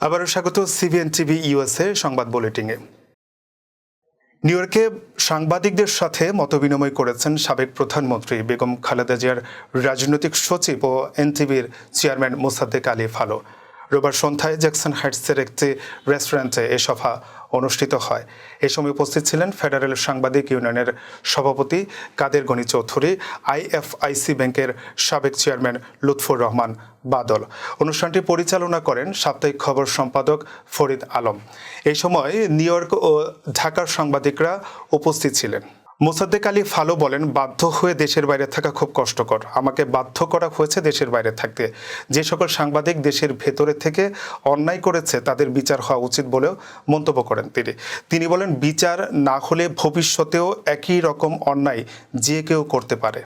আবারও স্বাগত CBN TV USA সংবাদ বুলেটিনে। নিউ ইয়র্কে সাংবাদিকদের সাথে মতবিনিময় করেছেন সাবেক প্রধানমন্ত্রী বেগম খালেদা জিয়ার রাজনৈতিক সচিব ও এনটিভির চেয়ারম্যান মোসাদ্দেক আলী ফালো। রোববার সন্ধ্যায় জ্যাকসন হাইটসের একটি রেস্টুরেন্টে এ সভা অনুষ্ঠিত হয়। এ সময় উপস্থিত ছিলেন ফেডারেল সাংবাদিক ইউনিয়নের সভাপতি কাদের গণি চৌধুরী, আইএফআইসি ব্যাংকের সাবেক চেয়ারম্যান লুৎফুর রহমান বাদল। অনুষ্ঠানটি পরিচালনা করেন সাপ্তাহিক খবর সম্পাদক ফরিদ আলম। এই সময় নিউ ইয়র্ক ও ঢাকার সাংবাদিকরা উপস্থিত ছিলেন। মোসাদ্দেক আলী ফালো বলেন, বাধ্য হয়ে দেশের বাইরে থাকা খুব কষ্টকর। আমাকে বাধ্য করা হয়েছে দেশের বাইরে থাকতে। যে সকল সাংবাদিক দেশের ভেতরে থেকে অন্যায় করেছে, তাদের বিচার হওয়া উচিত বলেও মন্তব্য করেন তিনি। তিনি বলেন, বিচার না হলে ভবিষ্যতেও একই রকম অন্যায় যে কেউ করতে পারে।